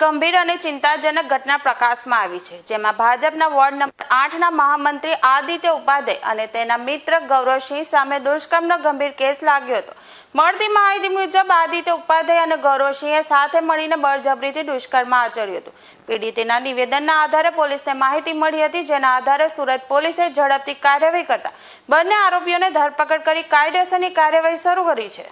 ગંભીર અને ચિંતાજનક ઘટના પ્રકાશમાં આવી છે, જેમાં ભાજપના વોર્ડ નંબર આઠના મહામંત્રી આદિત્ય ઉપાધ્યાય અને તેના મિત્ર ગૌરવસિંહ સામે દુષ્કર્મનો ગંભીર કેસ લાગ્યો હતો. મળતી માહિતી મુજબ આદિત્ય ઉપાધ્યાય અને ગૌરવસિંહે સાથે મળીને બળજબરીથી દુષ્કર્મ આચર્યું હતું. પીડિતના નિવેદનના આધારે પોલીસને માહિતી મળી હતી, જેના આધારે સુરત પોલીસે ઝડપથી કાર્યવાહી કરતા બંને આરોપીઓને ધરપકડ કરી કાયદેસરની કાર્યવાહી શરૂ કરી છે.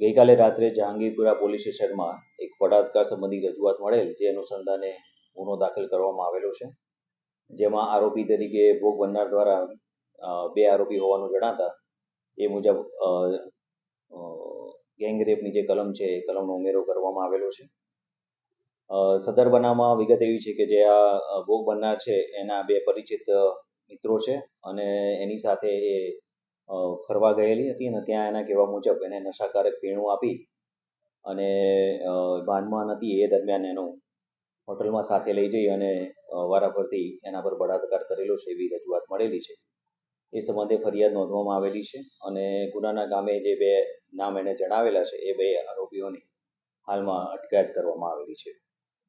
ગઈકાલે રાત્રે જહાંગીરપુરા પોલીસ સ્ટેશનમાં એક બળાત્કાર સંબંધી રજૂઆત મળેલ, જે અનુસંધાને ગુનો દાખલ કરવામાં આવેલો છે. જેમાં આરોપી તરીકે ભોગ બનનાર દ્વારા બે આરોપી હોવાનું જણાતા, એ મુજબ ગેંગ રેપની જે કલમ છે, એ કલમનો ઉમેરો કરવામાં આવેલો છે. સદર બનાવમાં વિગત એવી છે કે જે આ ભોગ બનનાર છે, એના બે પરિચિત મિત્રો છે અને એની સાથે એ ફરવા ગયેલી હતી અને ત્યાં એના કહેવા મુજબ એને નશાકારક પીણું આપી અને ભાનમાં નથી એ દરમિયાન એનો હોટલમાં સાથે લઈ જઈ અને વારાફરતી એના પર બળાત્કાર કરેલો છે એવી રજૂઆત મળેલી છે. એ સંબંધે ફરિયાદ નોંધવામાં આવેલી છે અને ગુનાના કામે જે બે નામ એણે જણાવેલા છે એ બે આરોપીઓની હાલમાં અટકાયત કરવામાં આવેલી છે.